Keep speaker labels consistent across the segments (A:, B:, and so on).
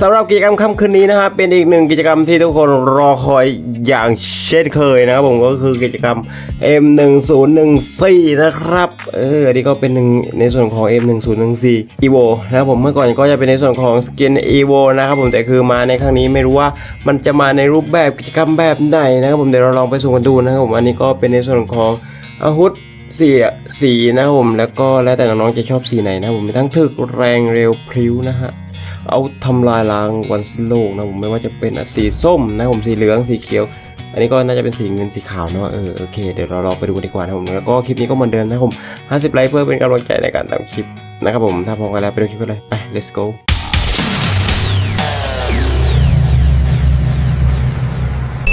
A: สำหรับกิจกรรมค่ำคืนนี้นะครับเป็นอีกหนึ่งกิจกรรมที่ทุกคนรอคอยอย่างเช่นเคยนะครับผมก็คือกิจกรรม M1014 นะครับเอออันนี้ก็เป็นหนึ่งในส่วนของ M1014 Evo นะครับผมเมื่อก่อนก็จะเป็นในส่วนของสกิน Evo นะครับผมแต่คือมาในครั้งนี้ไม่รู้ว่ามันจะมาในรูปแบบกิจกรรมแบบไหนนะครับผมเดี๋ยวเราลองไปสุ่มกันดูนะครับผมอันนี้ก็เป็นในส่วนของอาวุธสีสีนะครับผมแล้วก็แล้วแต่น้องๆจะชอบสีไหนนะครับผมมีทั้งถึกแรงเร็วพริ้วนะฮะ เอาทำลายล้างวันสิ้นโลกนะผมไม่ว่าจะเป็นสีส้มนะผมสีเหลืองสีเขียว อันนี้ก็น่าจะเป็นสีเงินสีขาวเนาะเออโอเคเดี๋ยวเราลองไปดูกันดีกว่านะผมแล้วก็คลิปนี้ก็เหมือนเดิมนะผม 50 ไลค์เพื่อเป็นกำลังใจในการทำคลิปนะครับผมถ้าพร้อมกันแล้วไปดูคลิปกันเลยไป let's go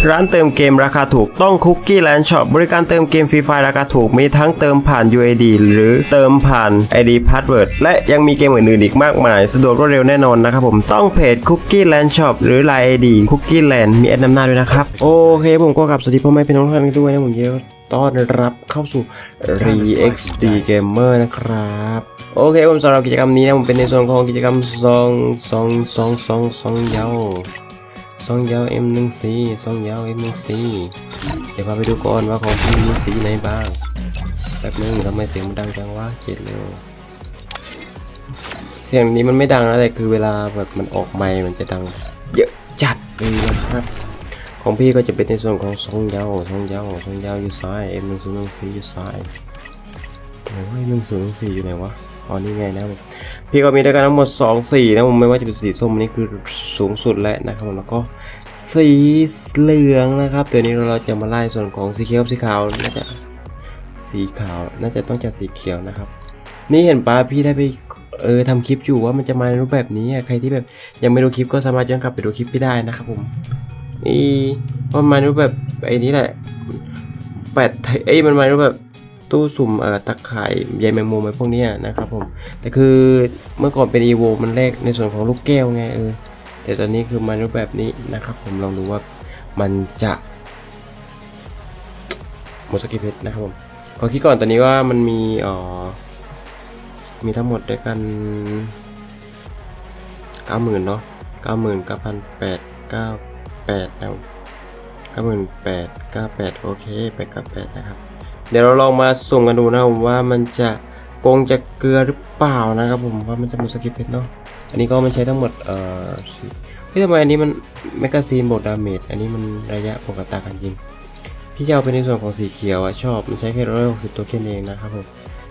A: ร้านเติมเกมราคาถูกต้องคุกกี้แลนด์ช็อปบริการเติมเกมฟรีไฟราคาถูกมีทั้งเติมผ่าน UID หรือเติมผ่าน ID Password และยังมีเกมอื่นๆอีกมากมาย สะดวกรวดเร็วแน่นอนนะครับผมต้องเพจคุกกี้แลนด์ช็อปหรือ Line ID คุกกี้แลนด์มีแอดนำหน้าด้วยนะครับ โอเคผมก็กลับสวัสดีพ่อแม่พี่น้องทุกท่านด้วยนะผมเยอะต้อนรับเข้าสู่ ReXD Gamer นะครับ โอเคผมสำหรับกิจกรรมนี้นะผมเป็นในส่วนของกิจกรรมซองซองซองซองซองเยา ซองยาว M14 ซองยาว M14 เดี๋ยวพาไปดูก่อนว่าของพี่มีสีไหนบ้างแป๊บนึงทำไมเสียงมันดังจังวะเจ็ดเร็วเสียงนี้มันไม่ดังนะแต่คือเวลาแบบมันออกไมค์มันจะดัง เยอะจัดเลยนะครับ ของพี่ก็จะเป็นในส่วนของซองยาวซองยาวซองยาวอยู่ซ้าย M1014 อยู่ซ้ายโอ้ย1014อยู่ไหนวะ อ๋อนี่ไงนะพี่ก็มีด้วยกันทั้งหมด 2 สีนะผมไม่ว่าจะเป็นสีส้มนี่คือสูงสุดแล้วนะครับผมแล้วก็สีเหลืองนะครับเดี๋ยวนี้เราจะมาไล่ส่วนของสีเขียวสีขาวน่าจะสีขาว น่าจะต้องจากสีเขียวนะครับ นี่เห็นป้าพี่ได้ไปเออทำคลิปอยู่ว่ามันจะมาในรูปแบบนี้ใครที่แบบยังไม่ดูคลิปก็สามารถย้อนกลับไปดูคลิปพี่ได้นะครับผมนี่ว่ามันมาในรูปแบบไอ้นี้แหละแปดเอ้ยมันมาในรูปแบบ ตู้สุ่มเอ่อตะข่ายใยแมงมุมอะไรพวกนี้นะครับผมแต่คือเมื่อก่อนเป็น EVO มันแรกในส่วนของลูกแก้วไงเออแต่ตอนนี้คือมารูปแบบนี้นะครับผมลองดูว่ามันจะหมดสกิเพชรนะครับผมขอคิดก่อนตอนนี้ว่ามันมีอ่อมีทั้งหมดด้วยกันเก้าหมื่นเนาะเก้าหมื่นเก้าพันแปดเก้าแปดนะครับเก้าหมื่นแปดเก้าแปดโอเคแปดเก้าแปดนะครับ เดี๋ยวเราลองมาสุ่มกันดูนะครับผมว่ามันจะโกงจะเกลือหรือเปล่านะครับผมว่ามันจะหมดสกิปเพชรเนาะอันนี้ก็มันใช้ทั้งหมดเอ่อสี่เฮ้ยทำไมอันนี้มันแมกกาซีนบทดาเมจอันนี้มันระยะปกติกันจริงพี่จะเอาไปในส่วนของสีเขียวอะชอบมันใช้แค่ร้อยหกสิบตัวแค่นั้เองนะครับผม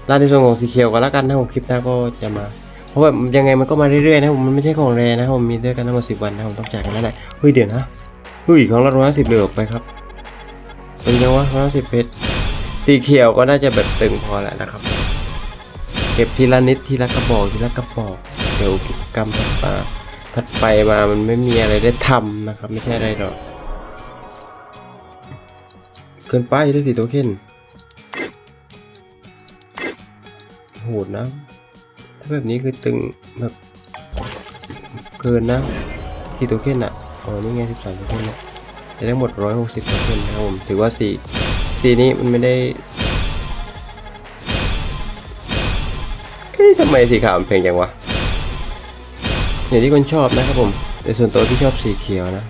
A: ร้าในส่วนของสีเขียวก็แล้วกันนะผมคลิปหน้าก็จะมาเพราะว่ายังไงมันก็มาเรื่อยๆนะผมมันไม่ใช่ของแรนะครับผมมีด้วยกันทั้งหมดสิบวันนะผมต้องจ่ายกันแล้วแหละเฮ้ยเดี๋ยวนะเฮ้ยครั้งละร้อยห้าสิบเหลยออกไปครับเป็นยังวะร้อยห้าสิบเพชร สีเขียวก็น่าจะแบบตึงพอแล้วนะครับ เก็บทีละนิดทีละกระบอกทีละกระบอกเดี๋ยวกิจกรรมถัดมาถัดไปมามันไม่มีอะไรได้ทำนะครับ ไม่ใช่อะไรหรอกเกินไปได้สีโตเค็นโหดนะ ถ้าแบบนี้คือตึงแบบเกินนะสีโตเค็นอะอ๋อนี่ไงสิบสามโตเค็นเนี่ยแต่ทั้งหมดร้อยหกสิบโตเค็นนะครับผมถือว่าสี่ สีนี้มันไม่ได้เอ๊ะทำไมสีขาวมันเพลงจังวะอย่างที่คนชอบนะครับผม แต่ส่วนตัวที่ชอบสีเขียวนะ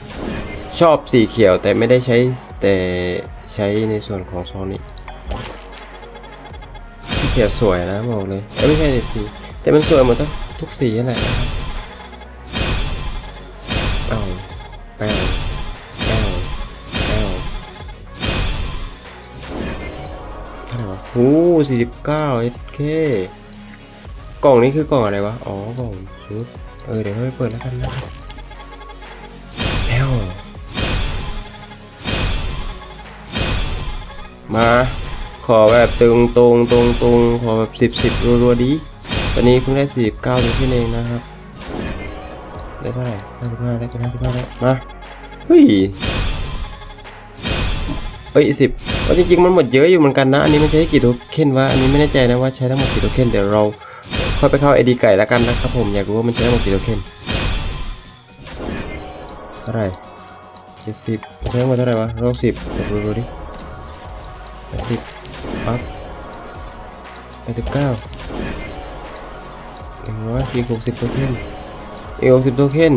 A: ชอบสีเขียวแต่ไม่ได้ใช้แต่ใช้ในส่วนของซองนี้สีเขียวสวยนะบอกเลยไม่ใช่สีแต่มันสวยหมดทุกสีนั่นแหละนะครับเอาแป้ โอ้สี่สิบเก้าเอเคกล่องนี้คือกล่องอะไรวะ อ๋อกล่องชุด เออเดี๋ยวให้เปิดแล้วกันนะแล้วมา ขอแบบตึงตรงตรงตรงขอแบบสิบสิบรัวๆดี ตอนนี้เพิ่งได้สี่สิบเก้าตัวที่เองนะครับ ได้เท่าไหร่ห้าสิบห้าได้เป็นห้าสิบห้าแล้วมา เฮ้ยเอ้ยสิบ ว่าจริงๆมันหมดเยอะอยู่เหมือนกันนะ อันนี้มันใช้กี่โทเค็นวะ อันนี้ไม่แน่ใจนะว่าใช้ทั้งหมดกี่โทเค็นเดี๋ยวเราค่อยไปเข้าไอดีไก่แล้วกันนะครับผมอยากรู้ว่ามันใช้ทั้งหมดกี่โทเค็นเท่าไหร่เจ็ดสิบใช้ทั้งหมดเท่าไหร่วะร้อยสิบเดี๋ยวดูดูดิแปดสิบปั๊บแปดสิบเก้าหนึ่งร้อยสี่หกสิบโทเค็นอีกหกสิบโทเค็น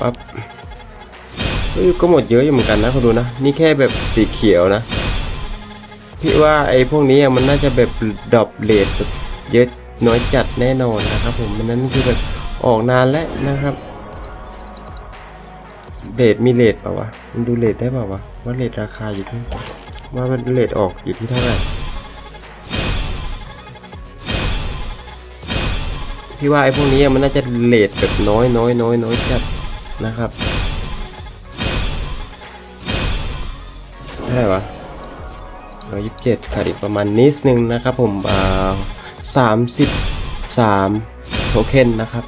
A: ปั๊บก็หมดเยอะอยู่เหมือนกันนะคุณดูนะ นี่แค่แบบสีเขียวนะ พี่ว่าไอ้พวกนี้มันน่าจะแบบดรอปเลทแบบเยอะน้อยจัดแน่นอนนะครับ ผมมันนั้นคือแบบออกนานแล้วนะครับเลทมีเลทเปล่าวะมันดูเลทได้เปล่าวะว่าเลทราคาอยู่ที่ว่ามันเลทออกอยู่ที่เท่าไหร่พี่ว่าไอ้พวกนี้มันน่าจะเลทแบบน้อยน้อยน้อยน้อยจัดนะครับเท่าไหร่วะ ร้อยยี่สิบเจ็ดขาดอีกประมาณนิดนึงนะครับผมอ่าสามสิบสามโทเค็นนะครับ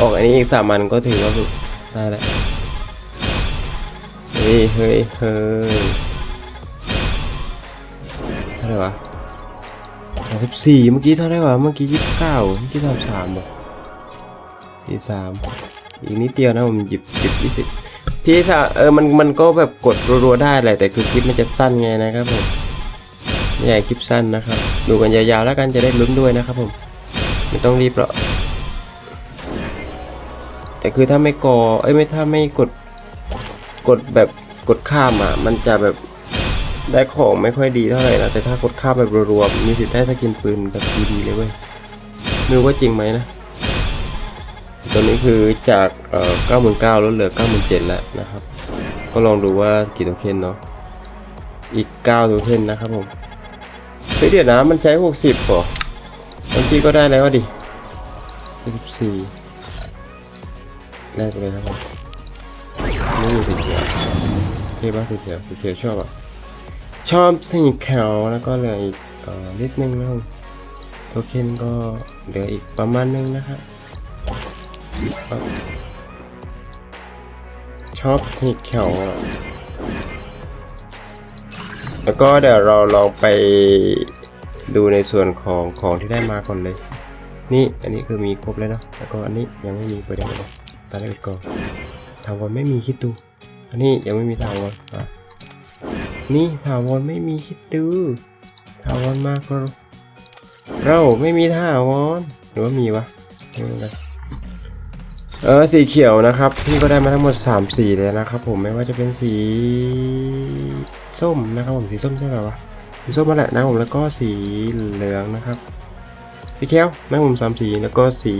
A: ออกอันนี้อีกสามอันก็ถือว่าได้แล้วเฮ้ยเฮ้ยเฮ้ยเท่าไหร่วะสามสิบสี่เมื่อกี้เท่าไหร่วะ เมื่อกี้ยี่สิบเก้าเมื่อกี้สามสามหรอสี่สามอีกนิดเดียวนะผมหยิบสิบยี่สิบพี่ถ้าเออมันมันก็แบบกดรัวๆได้แหละแต่คือคลิปมันจะสั้นไงนะครับผม ใหญ่คลิปสั้นนะครับ ดูกันยาวๆแล้วกันจะได้ลุ้นด้วยนะครับผม ไม่ต้องรีบหรอกแต่คือถ้าไม่กอเอ้ยไม่ถ้าไม่กดกดแบบกดข้ามอะ มันจะแบบได้ของไม่ค่อยดีเท่าไหร่นะแต่ถ้ากดข้ามแบบรัวๆมีสิทธิ์ได้สกินปืนแบบดีๆเลยเว้ยไม่รู้ว่าจริงไหมนะตัวนี้คือจากเอ่อ99ลดเหลือ 97แล้วนะครับ ก็ลองดูว่ากี่โทเค็นเนาะอีก9โทเค็นนะครับผม เฮ้ยเดี๋ยวนะมันใช้หกสิบหรอบางทีก็ได้แล้วดิสิบสี่แรกเลยครับผมไม่มีสีเขียวเท่ปะสีเขียวสีเขียวชอบอะชอบสีเขียวแล้วก็เหลืออีกเอ่อนิดนึงนะครับโทเค็นก็เหลืออีกประมาณนึงนะครับปั๊บชอบสีเขียวอะ แล้วก็เดี๋ยวเราลองไปดูในส่วนของของที่ได้มาก่อนเลย นี่อันนี้คือมีครบแล้วเนาะแล้วก็อันนี้ยังไม่มีไปได้เลยสารเลก่อนถาวรไม่มีคิดดูอันนี้ยังไม่มีถาวรอะนี่ถาวรไม่มีคิดดูถาวรมากเราเราไม่มีถาวรหรือว่ามีวะไม่รู้เลยเออสีเขียวนะครับพี่ก็ได้มาทั้งหมด3สีเลยนะครับผมไม่ว่าจะเป็นสี ส้มนะครับผมสีส้มใช่ไหมวะสีส้มมาแหละนะผมแล้วก็สีเหลืองนะครับ สีเขียวนะผมสามสีแล้วก็สี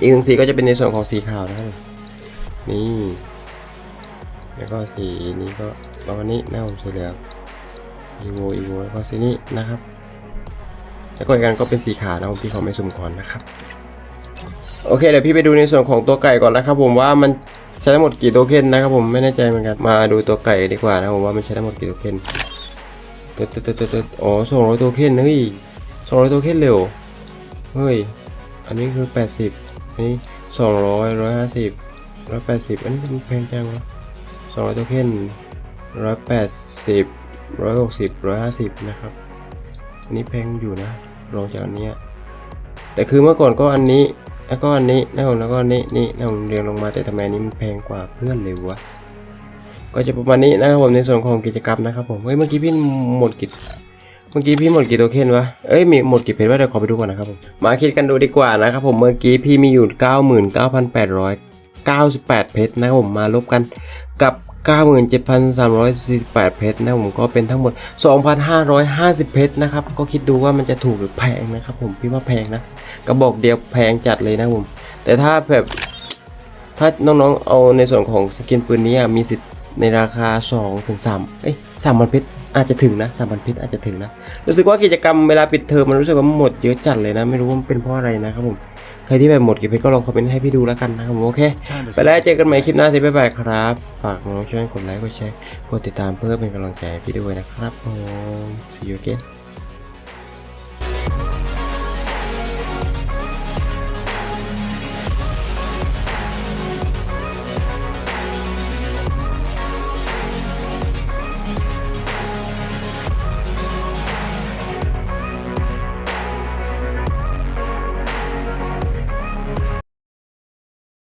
A: อีกหนึ่งสีก็จะเป็นในส่วนของสีขาวนะครับนี่ แล้วก็สีนี้ก็ประมาณนี้นะผมสีเหลืองอีโวอีโวแล้วก็สีนี้นะครับ แล้วก็อีกอันก็เป็นสีขาวนะผมที่เขาไม่สุ่มก่อนนะครับ โอเคเดี๋ยวพี่ไปดูในส่วนของตัวไก่ก่อนนะครับผมว่ามัน ใช้ทั้หมดกี่โทเค็นนะครับผมไม่แน่ใจเหมือนกันมาดูตัวไก่ดีกว่านะครับผมว่ามันใช้ทั้หมดกี่โทเค็นตึ๊ดตึ๊ดตึ๊ดตึ๊ดอ๋อสองร้อยโทเค็นเฮ้ยสองร้อยโทเค็นเร็วเฮ้ยอันนี้คือแปดสิบอันนี้สองร้อยร้อยห้าสิบร้อยแปดสิบอันนี้มันแพงจังวะสองร้อยโทเค็นร้อยแปดสิบร้อยหกสิบร้อยห้าสิบนะครับอันนี้แพงอยู่นะรองจากอันเนี้ยแต่คือเมื่อก่อนก็อันนี้ แล้วก็อันนี้นะผมแล้วก็นี้นี่นะผมเรียงลงมาแต่ทำไมนนี้มันแพงกว่าเพื่อนเลยวะก็จะประมาณนี้นะครับผมในส่วนของกิจกรรมนะครับผมเฮ้ยเมื่อกี้พี่หมดกิจเมื่อกี้พี่หมดกี่โทเค็นวะ เอ้ยมีหมดกี่เพชรวะเดี๋ยวขอไปดูก่อนนะครับผม มาคิดกันดูดีกว่านะครับผมเมื่อกี้พี่มีอยู่ 99,898 เพชรนะครับผมมาลบกันกับ 97,348 เพชรนะผมก็เป็นทั้งหมด 2,550 เพชรนะครับ ก็คิดดูว่ามันจะถูกหรือแพงนะครับผมพี่ว่าแพงนะกระบอกเดียวแพงจัดเลยนะผม แต่ถ้าแบบถ้าน้องๆเอาในส่วนของสกินปืนนี้อะมีสิทธิ์ในราคา2ถึง3เอ้ยสามพันเพชรอาจจะถึงนะสามพันเพชรอาจจะถึงนะ รู้สึกว่ากิจกรรมเวลาปิดเทอมมันรู้สึกว่าหมดเยอะจัดเลยนะ ไม่รู้ว่าเป็นเพราะอะไรนะครับผม ใครที่แบบหมดกี่เพชรก็ลองคอมเมนต์ให้พี่ดูแล้วกันนะครับผมโอเค ไปแล้วเจอกันใหม่คลิปหน้าที่บ๊ายบายครับ ฝากน้องช่วยกดไลค์กดแชร์กดติดตามเพื่อเป็นกำลังใจให้พี่ด้วยนะครับผม see you again